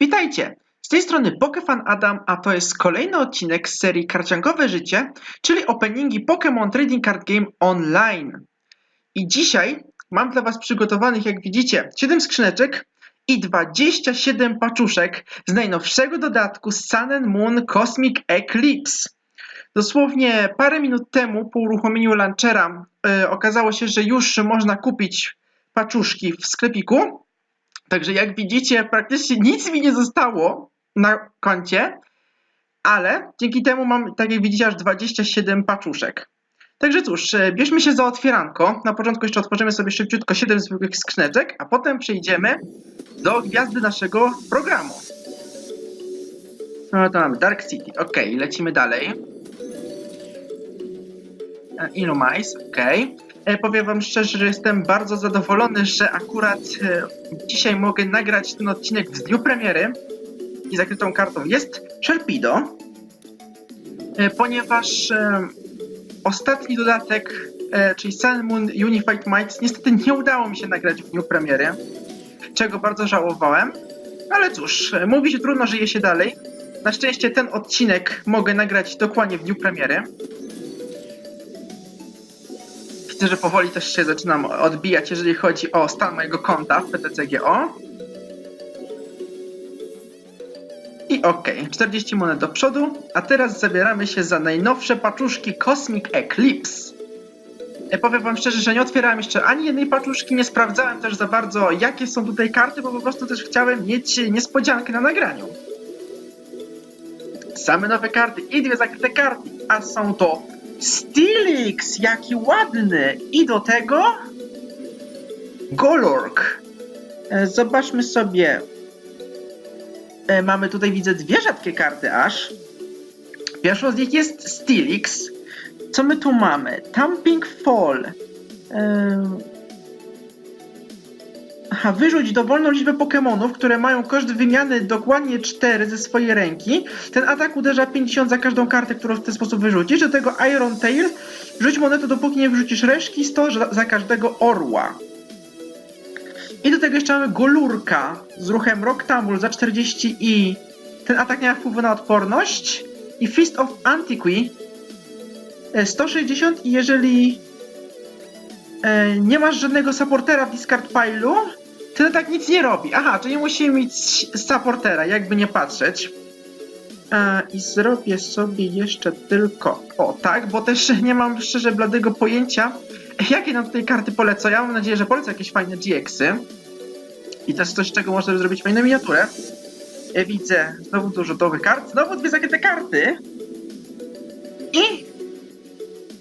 Witajcie! Z tej strony Pokefan Adam, a to jest kolejny odcinek z serii Karciankowe Życie, czyli openingi Pokémon Trading Card Game Online. I dzisiaj mam dla Was przygotowanych, jak widzicie, 7 skrzyneczek i 27 paczuszek z najnowszego dodatku Sun Moon Cosmic Eclipse. Dosłownie parę minut temu po uruchomieniu launchera e, okazało się, że już można kupić paczuszki w sklepiku. Także jak widzicie, praktycznie nic mi nie zostało na koncie, ale dzięki temu mam, tak jak widzicie, aż 27 paczuszek. Także cóż, e, bierzmy się za otwieranko. Na początku jeszcze otworzymy sobie szybciutko 7 zwykłych skrzyneczek, a potem przejdziemy do gwiazdy naszego programu. No to mamy Dark City. Ok, lecimy dalej. E, Illumais, ok. E, Powiem wam szczerze, że jestem bardzo zadowolony, że akurat e, dzisiaj mogę nagrać ten odcinek w dniu premiery i zakrytą kartą jest Sharpedo, e, ponieważ ostatni dodatek, czyli Sun Moon Unified Might, niestety nie udało mi się nagrać w dniu premiery, czego bardzo żałowałem, ale cóż, mówi się trudno, żyje się dalej. Na szczęście ten odcinek mogę nagrać dokładnie w dniu premiery. Widzę, że powoli też się zaczynam odbijać, jeżeli chodzi o stan mojego konta w PTCGO. I ok, 40 monet do przodu, a teraz zabieramy się za najnowsze paczuszki Cosmic Eclipse. Ja powiem wam szczerze, że nie otwierałem jeszcze ani jednej paczuszki, nie sprawdzałem też za bardzo jakie są tutaj karty, bo po prostu też chciałem mieć niespodziankę na nagraniu. Same nowe karty i dwie zakryte karty, a są to Steelix, jaki ładny! I do tego Golork. E, Zobaczmy sobie. E, Mamy tutaj, widzę, dwie rzadkie karty aż. Pierwszą z nich jest Steelix. Co my tu mamy? Tamping Fall. E, Aha, wyrzuć dowolną liczbę Pokémonów, które mają koszt wymiany dokładnie 4 ze swojej ręki. Ten atak uderza 50 za każdą kartę, którą w ten sposób wyrzucisz. Do tego Iron Tail. Rzuć monetę, dopóki nie wyrzucisz reszki, 100 za- każdego orła. I do tego jeszcze mamy Golurka z ruchem Rock Tumble za 40 i ten atak nie ma wpływu na odporność. I Fist of Antiqui e, 160 i jeżeli e, nie masz żadnego supportera w discard pile'u, to tak nic nie robi. Aha, czyli musimy mieć supportera, jakby nie patrzeć. E, I zrobię sobie jeszcze tylko o tak, bo też nie mam szczerze bladego pojęcia, jakie nam tutaj karty polecą. Ja mam nadzieję, że polecą jakieś fajne GX-y. I też coś, czego można zrobić fajną miniaturę. E, widzę znowu dużo nowych kart, znowu dwie zakryte karty. I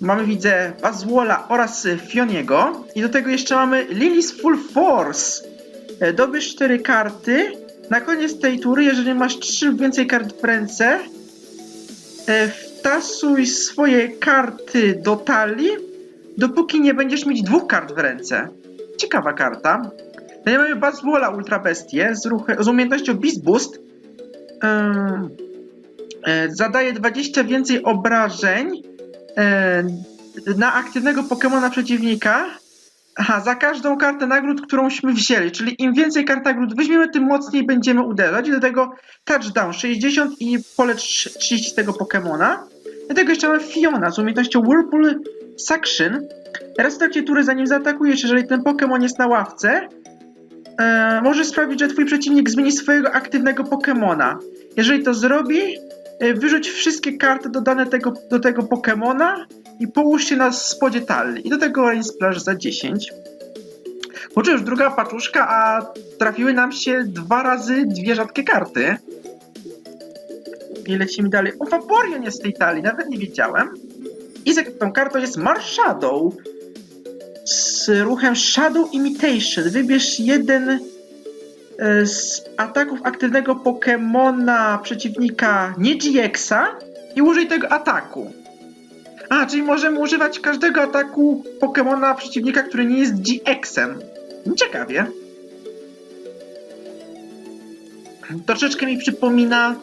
mamy, widzę, Bazwola oraz Fioniego. I do tego jeszcze mamy Lily's Full Force. E, Dobierz cztery karty. Na koniec tej tury, jeżeli masz trzy lub więcej kart w ręce, e, wtasuj swoje karty do talii, dopóki nie będziesz mieć dwóch kart w ręce. Ciekawa karta. Dalej mamy Bazwola Ultra Bestię z, z umiejętnością Beast Boost. E, zadaje 20 więcej obrażeń na aktywnego Pokemona przeciwnika. Aha, za każdą kartę nagród, którąśmy wzięli, czyli im więcej kart nagród weźmiemy, tym mocniej będziemy uderzać. Do tego touchdown 60 i pole 30 z tego Pokemona. Do tego jeszcze mamy Fiona z umiejętnością Whirlpool Suction. Raz w trakcie tury, zanim zaatakujesz, jeżeli ten Pokemon jest na ławce, e, może sprawić, że twój przeciwnik zmieni swojego aktywnego Pokemona. Jeżeli to zrobi, e, wyrzuć wszystkie karty dodane tego, do tego Pokemona i połóż się na spodzie talii. I do tego Rain Splash za 10. Może już druga paczuszka, a trafiły nam się dwa razy dwie rzadkie karty. I lecimy dalej. O, Vaporeon jest w tej talii, nawet nie wiedziałem. I za tą kartą jest Marshadow z ruchem Shadow Imitation. Wybierz jeden e, z ataków aktywnego Pokemona przeciwnika nie GX-a i użyj tego ataku. A, czyli możemy używać każdego ataku Pokemona przeciwnika, który nie jest GX-em. Ciekawie. Troszeczkę mi przypomina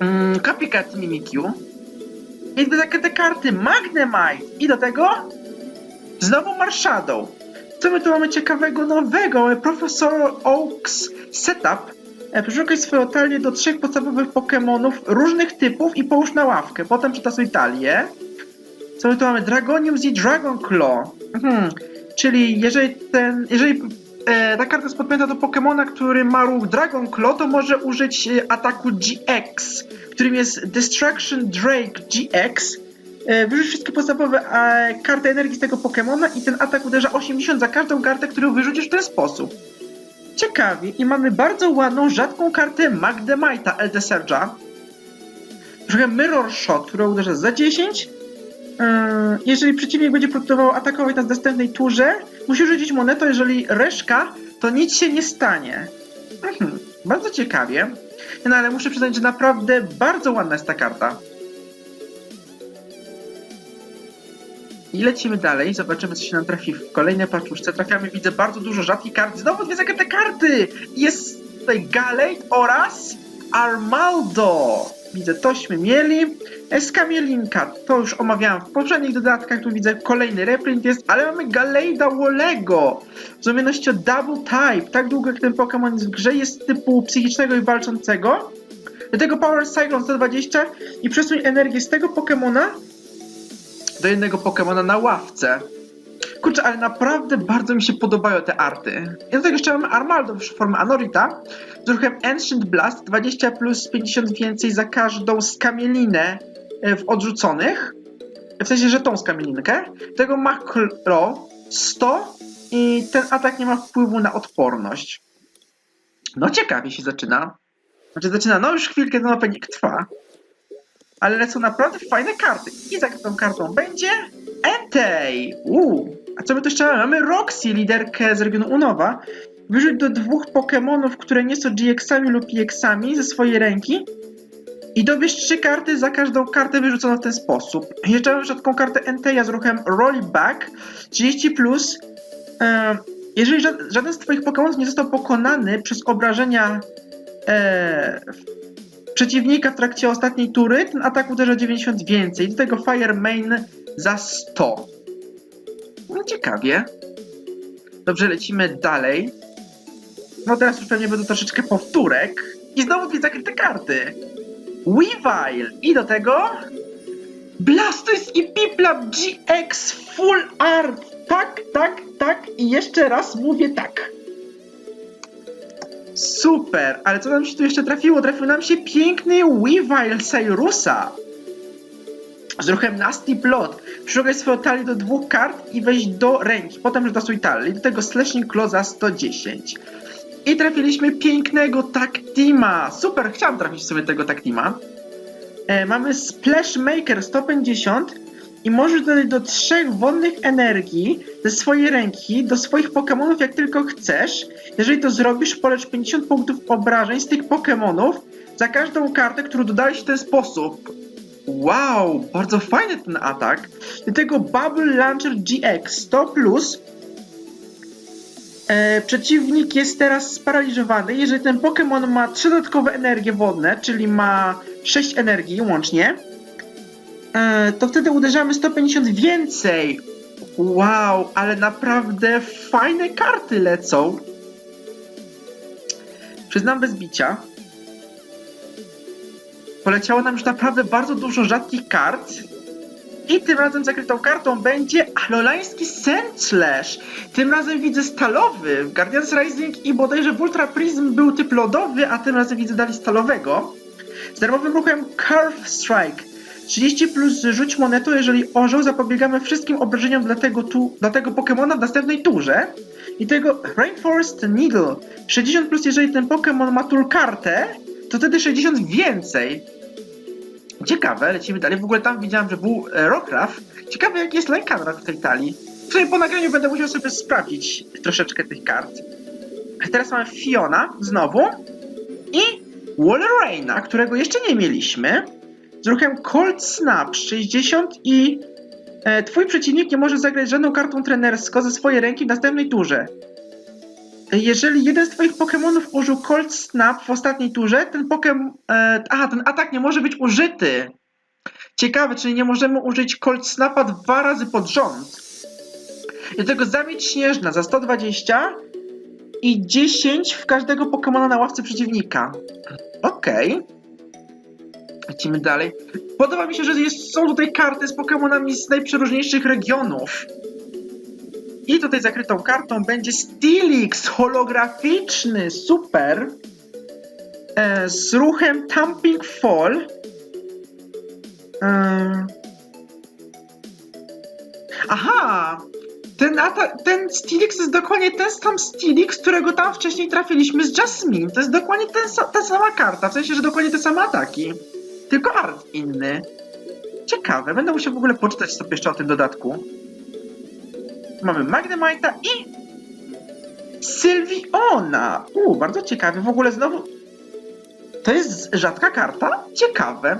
mm, Copycat Mimikyu. I takie te karty Magnemite i do tego znowu Marshadow. Co my tu mamy ciekawego nowego? Mamy Professor Oaks Setup E, Przeszukaj swoją talię do trzech podstawowych Pokémonów różnych typów i połóż na ławkę. Potem przetasuj talię. Co tu mamy? Dragonium i Dragon Claw. Mhm. Czyli jeżeli ten, jeżeli e, ta karta jest podpięta do Pokemona, który ma ruch Dragon Claw, to może użyć e, ataku GX, którym jest Destruction Drake GX. E, wyrzuć wszystkie podstawowe e, karty energii z tego Pokemona i ten atak uderza 80 za każdą kartę, którą wyrzucisz w ten sposób. Ciekawie i mamy bardzo ładną, rzadką kartę Magdemite'a LD Surge'a. Trochę Mirror Shot, która uderza za 10. Yy, jeżeli przeciwnik będzie próbował atakować nas w następnej turze, musi rzucić monetę, jeżeli reszka, to nic się nie stanie. Mhm, bardzo ciekawie. No ale muszę przyznać, że naprawdę bardzo ładna jest ta karta. I lecimy dalej, zobaczymy co się nam trafi w kolejnej paczuszce. Trafiamy, widzę bardzo dużo rzadkich kart. Znowu dwie zakryte karty! Jest tutaj Galate oraz Armaldo. Widzę, tośmy mieli. Eskamielinka, to już omawiałem w poprzednich dodatkach, tu widzę kolejny reprint jest, ale mamy Galejda Wolego. Z umiejętnością Double Type. Tak długo jak ten Pokémon jest w grze, jest typu psychicznego i walczącego. Do tego Power Cyclone 120 i przesuń energię z tego Pokémona do jednego Pokemona na ławce. Kurczę, ale naprawdę bardzo mi się podobają te arty. I do tego jeszcze mamy Armaldo w formie Anorita z ruchem Ancient Blast 20 plus 50 więcej za każdą skamielinę e, w odrzuconych. W sensie, że tą skamielinkę. Tego ma Claw 100 i ten atak nie ma wpływu na odporność. No ciekawie się zaczyna. Znaczy zaczyna, no już chwilkę ten opening trwa ale lecą naprawdę fajne karty. I za tą kartą będzie Entei. Uuu. A co my tu jeszcze mamy? Mamy Roxy, liderkę z regionu Unowa. Wyrzuć do dwóch Pokémonów, które nie są GX-ami lub EX-ami ze swojej ręki i dobierz trzy karty za każdą kartę wyrzuconą w ten sposób. Jeszcze mam rzadką kartę Enteia z ruchem Rollback 30+. Plus. Jeżeli ża- żaden z twoich Pokémonów nie został pokonany przez obrażenia e, przeciwnika w trakcie ostatniej tury, ten atak uderza 90 więcej. Do tego Fire Main za 100. No ciekawie. Dobrze, lecimy dalej. No teraz już pewnie będą troszeczkę powtórek. I znowu dwie zakryte karty. Weavile. I do tego... Blastoise i Piplup GX Full Art. Tak, tak, tak. I jeszcze raz mówię tak. Super, ale co nam się tu jeszcze trafiło? Trafił nam się piękny Weavile Cyrus'a. Z ruchem Nasty Plot. Przyszukaj swoją talię do dwóch kart i weź do ręki. Potem dodasuj talię. Do tego Slashing Claw za 110. I trafiliśmy pięknego Taktima. Super, chciałem trafić sobie tego Taktima. E, mamy Splash Maker 150 i możesz dodać do trzech wodnych energii ze swojej ręki do swoich Pokémonów jak tylko chcesz. Jeżeli to zrobisz, polecz 50 punktów obrażeń z tych Pokémonów za każdą kartę, którą dodałeś w ten sposób. Wow, bardzo fajny ten atak. Do tego Bubble Launcher GX 100 plus. E, przeciwnik jest teraz sparaliżowany. Jeżeli ten Pokémon ma 3 dodatkowe energie wodne, czyli ma 6 energii łącznie, e, to wtedy uderzamy 150 więcej. Wow, ale naprawdę fajne karty lecą. Przyznam bez bicia. Poleciało nam już naprawdę bardzo dużo rzadkich kart. I tym razem zakrytą kartą będzie Alolański Sandslash. Tym razem widzę stalowy. W Guardians Rising i bodajże w Ultra Prism był typ lodowy, a tym razem widzę dali stalowego. Z darmowym ruchem Curve Strike. 30 plus rzuć monetą, jeżeli orzeł zapobiegamy wszystkim obrażeniom dla tego, tu, dla tego Pokemona w następnej turze. I tego Rainforest Needle. 60 plus, jeżeli ten Pokémon ma tool kartę, to wtedy 60 więcej. Ciekawe, lecimy dalej. W ogóle tam widziałem, że był e, Rockruff. Ciekawe, jaki jest Lycanroc w tej talii. Sumie po nagraniu będę musiał sobie sprawdzić troszeczkę tych kart. Teraz mamy Fiona znowu i Walreina, którego jeszcze nie mieliśmy. Z ruchem Cold Snap 60 i e, twój przeciwnik nie może zagrać żadną kartą trenerską ze swojej ręki w następnej turze. Jeżeli jeden z twoich Pokémonów użył Cold Snap w ostatniej turze, ten Pokémon... E, aha, ten atak nie może być użyty. Ciekawe, czyli nie możemy użyć Cold Snapa dwa razy pod rząd. I do tego zamieć śnieżna za 120 i 10 w każdego Pokemona na ławce przeciwnika. Okej. Lecimy dalej. Podoba mi się, że jest, są tutaj karty z Pokemonami z najprzeróżniejszych regionów. I tutaj zakrytą kartą będzie Steelix holograficzny, super. E, z ruchem Thumping Fall. E, aha! Ten, ten Steelix jest dokładnie ten sam Steelix, którego tam wcześniej trafiliśmy z Jasmine. To jest dokładnie ten, ta sama karta, w sensie, że dokładnie te same ataki. Tylko art inny. Ciekawe, będę musiał w ogóle poczytać sobie jeszcze o tym dodatku. Mamy Magnemite'a i Sylviona. U, bardzo ciekawe. W ogóle znowu... To jest rzadka karta? Ciekawe.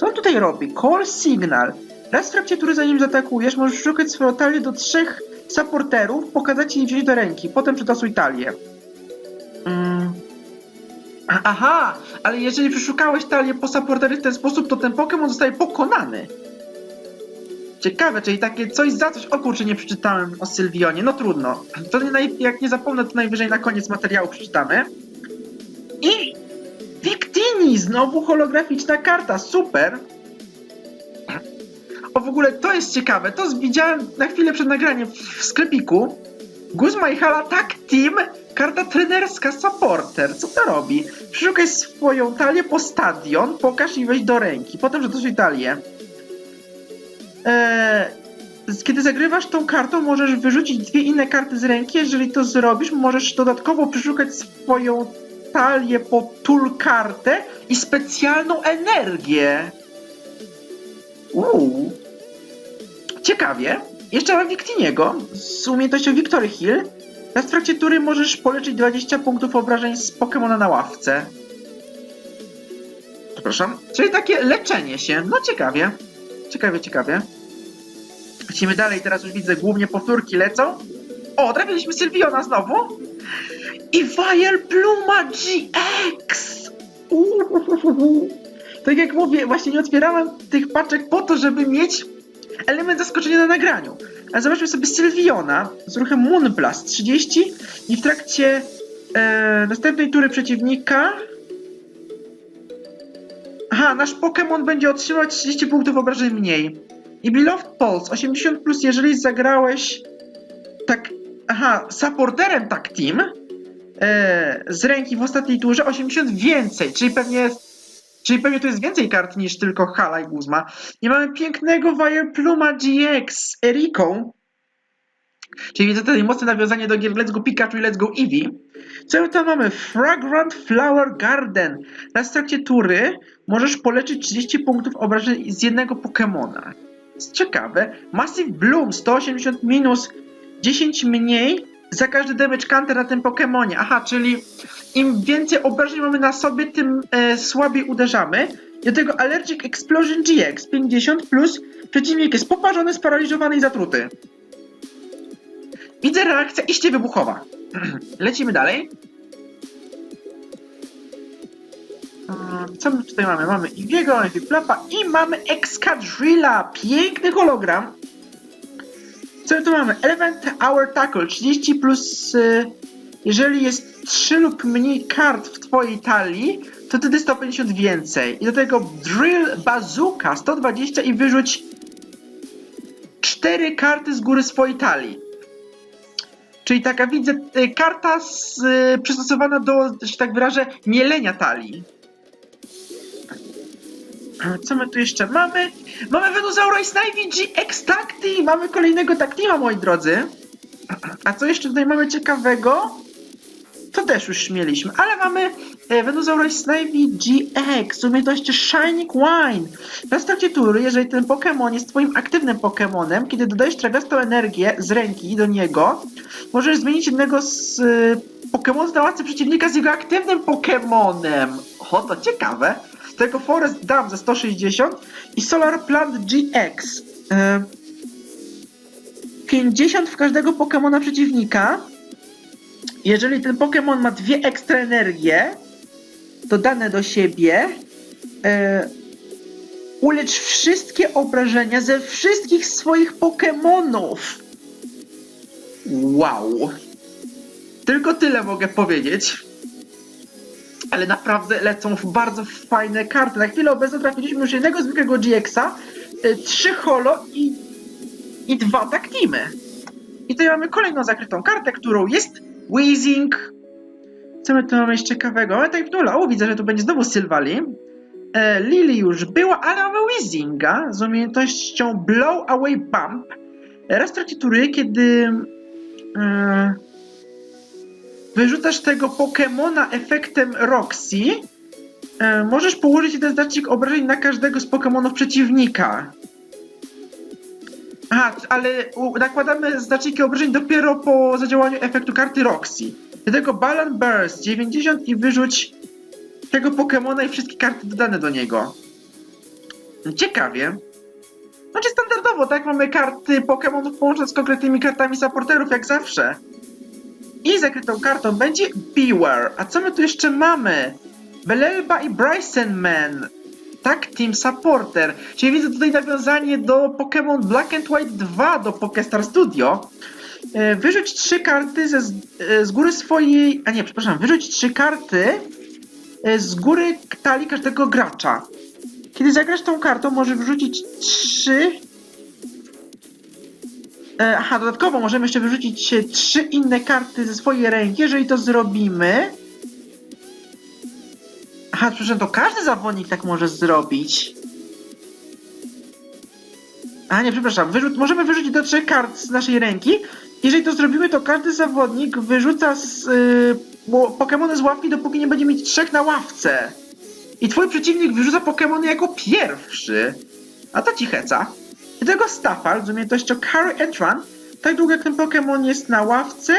Co on tutaj robi? Call Signal. Raz w trakcie tury, zanim zaatakujesz, możesz szukać swoją talię do trzech supporterów, pokazać i wziąć do ręki. Potem przytasuj talię. Mm. Aha, ale jeżeli przeszukałeś talię po supportery w ten sposób, to ten Pokémon zostaje pokonany. Ciekawe, czyli takie coś za coś. O kurczę, nie przeczytałem o Sylwionie. No trudno. To nie jak nie zapomnę, to najwyżej na koniec materiału przeczytamy. I Victini, znowu holograficzna karta, super. O w ogóle to jest ciekawe, to widziałem na chwilę przed nagraniem w sklepiku. Guzma i Hala Tag Team, karta trenerska supporter. Co to robi? Przeszukaj swoją talię po stadion, pokaż i weź do ręki. Potem że talię. Z- kiedy zagrywasz tą kartą, możesz wyrzucić dwie inne karty z ręki. Jeżeli to zrobisz, możesz dodatkowo przeszukać swoją talię po tool kartę i specjalną energię. Uuu. Ciekawie. Jeszcze mamy Victiniego z umiejętnością Victory Hill. W trakcie tury możesz poleczyć 20 punktów obrażeń z Pokemona na ławce. Przepraszam. Czyli takie leczenie się. No ciekawie. Ciekawie, ciekawie. Lecimy dalej, teraz już widzę głównie powtórki lecą. O, trafiliśmy Sylviona znowu. I Vial Pluma GX! Uuu. Tak jak mówię, właśnie nie otwierałem tych paczek po to, żeby mieć element zaskoczenia na nagraniu. Ale zobaczmy sobie Sylviona z ruchem Moonblast 30 i w trakcie e, następnej tury przeciwnika Nasz Pokémon będzie otrzymać 30 punktów obrażeń mniej. I Beloved Pulse 80 plus, jeżeli zagrałeś tak. Aha, supporterem tak team e, z ręki w ostatniej turze 80 więcej, czyli pewnie. Czyli pewnie to jest więcej kart niż tylko Hala i Guzma. I mamy pięknego Pluma GX z Eriką. Czyli widzę tutaj mocne nawiązanie do gier Let's Go Pikachu i Let's Go Eevee. Co tam mamy? Fragrant Flower Garden. Raz w trakcie tury możesz poleczyć 30 punktów obrażeń z jednego Pokemona. Jest ciekawe. Massive Bloom 180 minus 10 mniej za każdy damage counter na tym Pokemonie. Aha, czyli im więcej obrażeń mamy na sobie, tym e, słabiej uderzamy. Do tego Allergic Explosion GX 50 plus przeciwnik jest poparzony, sparaliżowany i zatruty. Widzę reakcja iście wybuchowa. Lecimy dalej. Mm, Co my tutaj mamy? Mamy Iwiego, Eviplapa i mamy Excadrilla. Piękny hologram. Co my tu mamy? Element Hour Tackle 30 plus y, jeżeli jest 3 lub mniej kart w twojej talii, to wtedy 150 więcej. I do tego Drill Bazooka 120 i wyrzuć 4 karty z góry swojej talii. Czyli taka widzę y, karta z, y, przystosowana do, że tak wyrażę, mielenia talii. Co my tu jeszcze mamy? Mamy Venusaura i Snivy Tacti! Mamy kolejnego Tactima, moi drodzy. A co jeszcze tutaj mamy ciekawego? To też już mieliśmy, ale mamy e, Venusaura i Snivy GX z umiejętności Shining Wine. Na starcie tury, jeżeli ten Pokémon jest twoim aktywnym Pokémonem, kiedy dodajesz trawiastą energię z ręki do niego, możesz zmienić jednego z y, Pokémonów na ławce przeciwnika z jego aktywnym Pokémonem. O, to ciekawe. Tego Forest Dam za 160 i Solar Plant GX. E, 50 w każdego Pokémona przeciwnika. Jeżeli ten Pokémon ma dwie ekstra energie dodane do siebie, e, ulecz wszystkie obrażenia ze wszystkich swoich Pokémonów. Wow. Tylko tyle mogę powiedzieć. Ale naprawdę lecą w bardzo fajne karty. Na chwilę obecną trafiliśmy już jednego zwykłego GX-a, y, trzy holo i, i dwa tak teamy. I tutaj mamy kolejną zakrytą kartę, którą jest Weezing. Co my tu mamy jeszcze ciekawego? Mamy Type Nula. O, widzę, że tu będzie znowu Sylvali. E, Lily już była, ale mamy Weezinga z umiejętnością Blow Away Bump. Raz w trakcie tury, kiedy e, wyrzucasz tego Pokemona efektem Roxy, e, możesz położyć jeden znacznik obrażeń na każdego z Pokemonów przeciwnika. Aha, ale nakładamy znaczniki obrażeń dopiero po zadziałaniu efektu karty Roxy. Do tego Balan Burst 90 i wyrzuć tego Pokemona i wszystkie karty dodane do niego. Ciekawie. Znaczy standardowo, tak? Mamy karty Pokemonów połączone z konkretnymi kartami supporterów, jak zawsze. I zakrytą kartą będzie Beware. A co my tu jeszcze mamy? Belelba i Bryson Man. Tak, Team Supporter. Czyli widzę tutaj nawiązanie do Pokémon Black and White 2 do Pokestar Studio. E, Wyrzuć trzy karty ze, z, e, z góry swojej. A nie, przepraszam, wyrzuć trzy karty e, z góry talii każdego gracza. Kiedy zagrasz tą kartą, możesz wyrzucić trzy. Aha, dodatkowo możemy jeszcze wyrzucić trzy inne karty ze swojej ręki. Jeżeli to zrobimy. Aha, przepraszam, to każdy zawodnik tak może zrobić. A nie, przepraszam, wyrzuć, możemy wyrzucić do trzech kart z naszej ręki. Jeżeli to zrobimy, to każdy zawodnik wyrzuca z, bo Pokemony z ławki, dopóki nie będzie mieć trzech na ławce. I twój przeciwnik wyrzuca Pokemony jako pierwszy. A to ci heca. I tego Staffal z umiejętnością Carry and Run, tak długo jak ten Pokemon jest na ławce,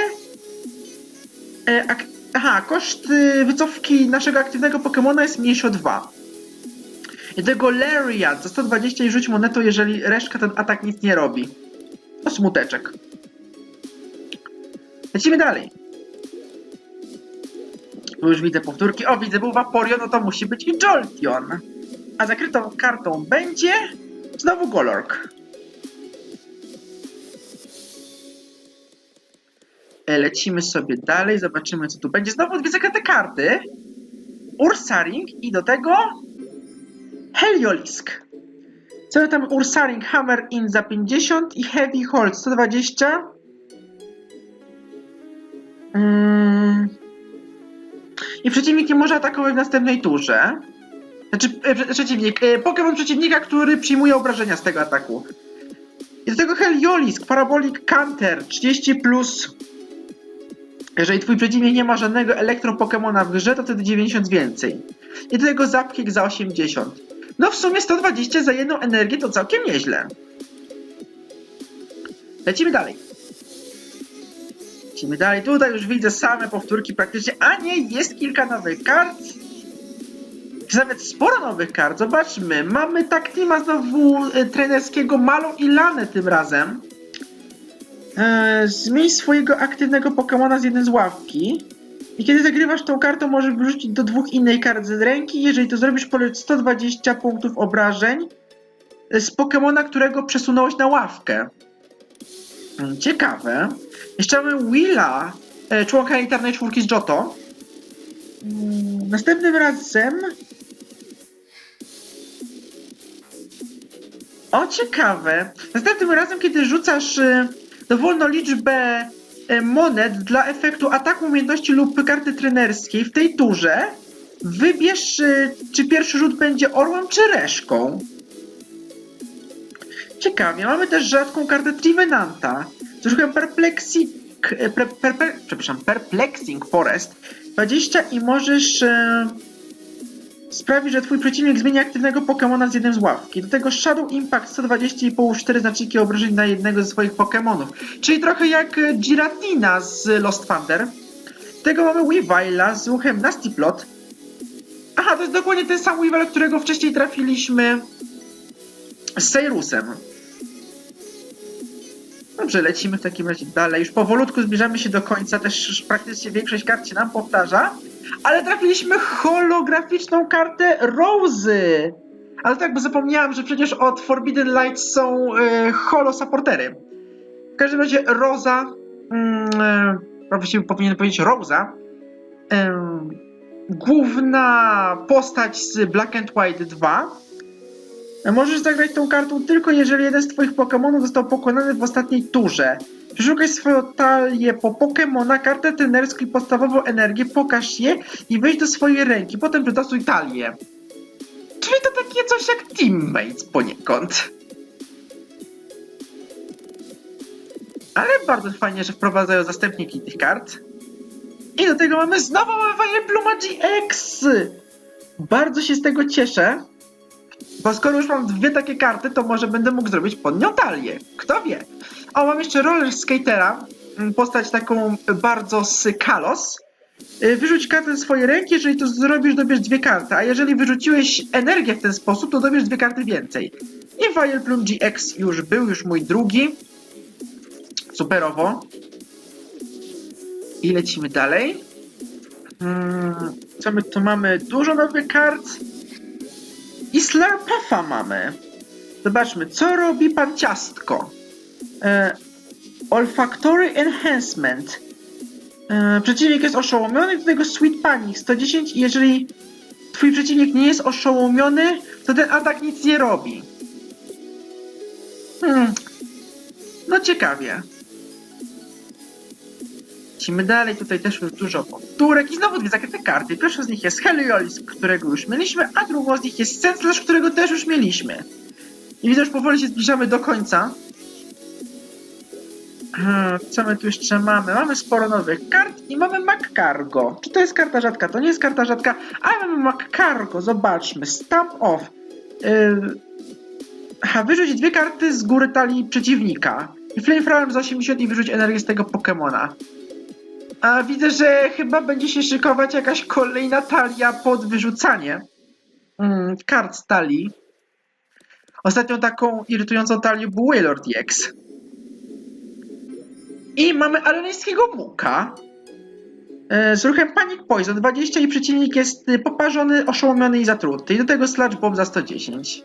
e, ak- aha, koszt y, wycofki naszego aktywnego Pokemona jest mniejszy o 2. I tego Lariat za 120 i rzuć monetą, jeżeli resztka ten atak nic nie robi. To smuteczek. Lecimy dalej. Już widzę powtórki. O, widzę, był Vaporeon, no to musi być i Jolteon. A zakrytą kartą będzie znowu Golork. Lecimy sobie dalej, zobaczymy co tu będzie. Znowu dwie zakryte karty. Ursaring i do tego Heliolisk. Co tam Ursaring Hammer In za 50 i Heavy Hold 120. Mm. I przeciwnik nie może atakować w następnej turze. Znaczy, e, prze- przeciwnik, e, Pokémon przeciwnika, który przyjmuje obrażenia z tego ataku. I do tego Heliolisk, Parabolic Counter 30 plus. Jeżeli twój przeciwnik nie ma żadnego elektro Pokemona w grze, to wtedy 90 więcej. I do tego za 80. No w sumie 120 za jedną energię to całkiem nieźle. Lecimy dalej. Lecimy dalej. Tutaj już widzę same powtórki praktycznie. A nie, jest kilka nowych kart. Czy nawet sporo nowych kart. Zobaczmy. Mamy Taktima znowu e, trenerskiego Malą i Lanę tym razem. E, zmień swojego aktywnego Pokemona z jednej z ławki. I kiedy zagrywasz tą kartą, możesz wyrzucić do dwóch innej kart z ręki. Jeżeli to zrobisz, poleć 120 punktów obrażeń z Pokemona, którego przesunąłeś na ławkę. Mm, Ciekawe. Jeszcze mamy Willa, e, członka elitarnej czwórki z Johto. Mm, Następnym razem... O, ciekawe. Następnym razem, kiedy rzucasz e, dowolną liczbę e, monet dla efektu ataku umiejętności lub karty trenerskiej w tej turze, wybierz, e, czy pierwszy rzut będzie orłem czy reszką. Ciekawie, mamy też rzadką kartę Trivenanta. Użychem Perplexing, e, per, per, per, przepraszam, Perplexing Forest 20 i możesz sprawić, że twój przeciwnik zmieni aktywnego Pokemona z jednym z ławki. Do tego Shadow Impact 120 i połóż 4 znaczniki obrażeń na jednego ze swoich Pokemonów. Czyli trochę jak e, Giratina z Lost Thunder. Do tego mamy Weavila z uchem Nasty Plot. Aha, to jest dokładnie ten sam Weavile, którego wcześniej trafiliśmy z Seirusem. Dobrze, lecimy w takim razie dalej. Już powolutku zbliżamy się do końca, też praktycznie większość kart się nam powtarza. Ale trafiliśmy holograficzną kartę Rozy. Ale tak, bo zapomniałem, że przecież od Forbidden Light są e, holo supportery. W każdym razie Roza mm, e, właściwie powinienem powiedzieć Rose'a, em, główna postać z Black and White 2. Możesz zagrać tą kartą tylko jeżeli jeden z twoich Pokémonów został pokonany w ostatniej turze. Przeszukaj swoją talię po Pokémona, kartę trenerską i podstawową energię, pokaż je i wejdź do swojej ręki. Potem przetasuj talię. Czyli to takie coś jak Teammates poniekąd. Ale bardzo fajnie, że wprowadzają zastępniki tych kart. I do tego mamy znowu Fire Pluma GX! Bardzo się z tego cieszę. Bo skoro już mam dwie takie karty, to może będę mógł zrobić pod nią talię. Kto wie? O, mam jeszcze Roller Skatera. mm, Postać taką bardzo Kalos. Y, Wyrzuć kartę ze swojej ręki, jeżeli to zrobisz, dobierz dwie karty, a jeżeli wyrzuciłeś energię w ten sposób, to dobierz dwie karty więcej. I Fire Plume GX już był, już mój drugi. Superowo. I lecimy dalej. Hmm, co my tu mamy? Dużo nowych kart. I Slurpuffa mamy. Zobaczmy, co robi pan Ciastko. E, olfactory Enhancement. E, przeciwnik jest oszołomiony, do tego Sweet Panic 110 i jeżeli twój przeciwnik nie jest oszołomiony, to ten atak nic nie robi. Hmm. No ciekawie. Lecimy dalej, tutaj też już dużo powtórek i znowu dwie zakryte karty. Pierwszą z nich jest Heliolis, którego już mieliśmy, a drugą z nich jest Senslash, którego też już mieliśmy. I widzę, że powoli się zbliżamy do końca. Hmm, Co my tu jeszcze mamy? Mamy sporo nowych kart i mamy MacCargo. Czy to jest karta rzadka? To nie jest karta rzadka, ale mamy MacCargo. Zobaczmy. Stamp off. Yy... Aha, wyrzuć dwie karty z góry talii przeciwnika. I Flamethrower z 80 i wyrzuć energię z tego Pokemona. A widzę, że chyba będzie się szykować jakaś kolejna talia pod wyrzucanie mm, kart z talii. Ostatnią taką irytującą talię był Wailord X. I mamy areneńskiego Muka. e, Z ruchem Panic Poison 20 i przeciwnik jest poparzony, oszołomiony i zatruty. I do tego Sludge Bomb za 110.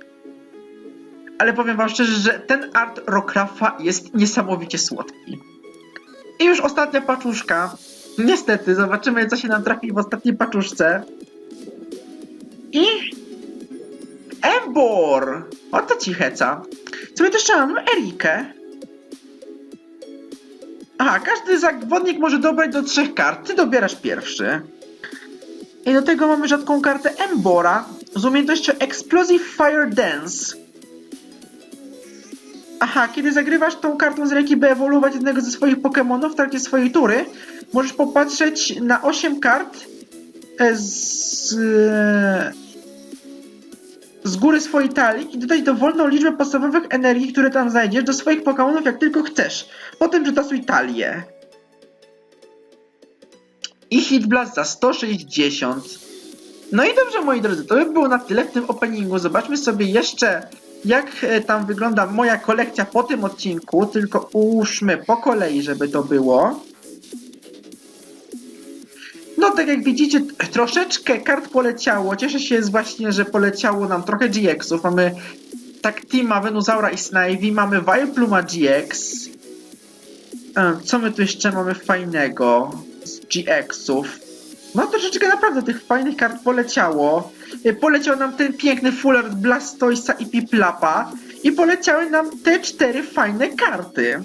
Ale powiem wam szczerze, że ten art Rockraffa jest niesamowicie słodki. I już ostatnia paczuszka. Niestety, zobaczymy co się nam trafi w ostatniej paczuszce. I... Embor! Oto ci heca. Co my jeszcze mamy? Erikę. Aha, każdy zawodnik może dobrać do trzech kart. Ty dobierasz pierwszy. I do tego mamy rzadką kartę Embora z umiejętnością Explosive Fire Dance. Aha, kiedy zagrywasz tą kartą z ręki, by ewoluować jednego ze swoich Pokémonów w trakcie swojej tury, możesz popatrzeć na 8 kart e, z, e, z góry swojej talii i dodać dowolną liczbę podstawowych energii, które tam znajdziesz, do swoich Pokémonów jak tylko chcesz. Potem przetasuj talię. I Hit Blast za 160. No i dobrze, moi drodzy, to by było na tyle w tym openingu. Zobaczmy sobie jeszcze, jak e, tam wygląda moja kolekcja po tym odcinku. Tylko ułóżmy po kolei, żeby to było. No, tak jak widzicie, troszeczkę kart poleciało. Cieszę się z właśnie, że poleciało nam trochę GX-ów. Mamy Taktima, Venusaura i Snivy. Mamy Vileplume GX. E, Co my tu jeszcze mamy fajnego z GX-ów? No troszeczkę naprawdę tych fajnych kart poleciało. Y, Poleciał nam ten piękny Full Art Blastoisa i Piplapa. I poleciały nam te cztery fajne karty.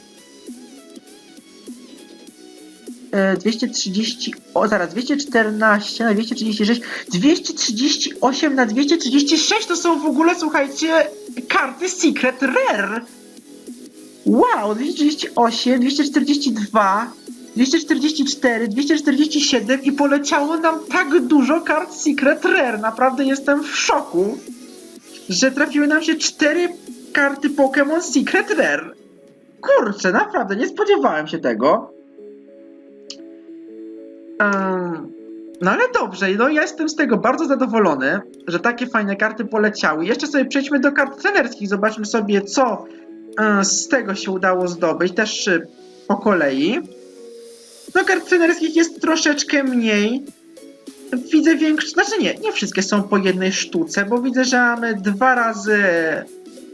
E, 230, o zaraz, 214 na 236, 238 na 236 to są w ogóle, słuchajcie, karty Secret Rare. Wow, 238, 242, 244, 247 i poleciało nam tak dużo kart Secret Rare. Naprawdę jestem w szoku, że trafiły nam się cztery karty Pokémon Secret Rare. Kurczę, naprawdę, nie spodziewałem się tego. Em, no ale dobrze, no ja jestem z tego bardzo zadowolony, że takie fajne karty poleciały. Jeszcze sobie przejdźmy do kart trenerskich, zobaczmy sobie co e, z tego się udało zdobyć, też e, po kolei. No kart trenerskich jest troszeczkę mniej. Widzę większe, znaczy nie, nie wszystkie są po jednej sztuce, bo widzę, że mamy dwa razy,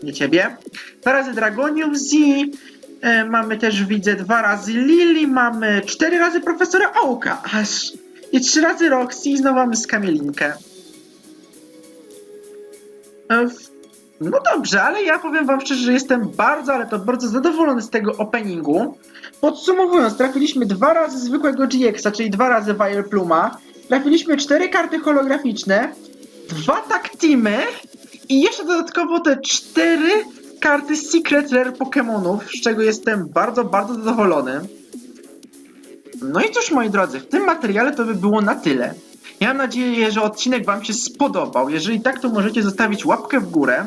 nie ciebie, dwa razy Dragonium Z, E, mamy też, widzę, dwa razy Lily, mamy cztery razy profesora Ołka, aż i trzy razy Roxy i znowu mamy Skamielinkę. E, w- No dobrze, ale ja powiem wam szczerze, że jestem bardzo, ale to bardzo zadowolony z tego openingu. Podsumowując, trafiliśmy dwa razy zwykłego GX-a, czyli dwa razy Wire Pluma. Trafiliśmy cztery karty holograficzne, dwa tak teamy i jeszcze dodatkowo te cztery karty Secret Rare Pokémonów, z czego jestem bardzo, bardzo zadowolony. No i cóż, moi drodzy, w tym materiale to by było na tyle. Ja mam nadzieję, że odcinek Wam się spodobał. Jeżeli tak, to możecie zostawić łapkę w górę.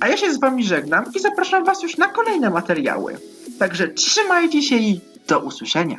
A ja się z Wami żegnam i zapraszam Was już na kolejne materiały. Także trzymajcie się i do usłyszenia.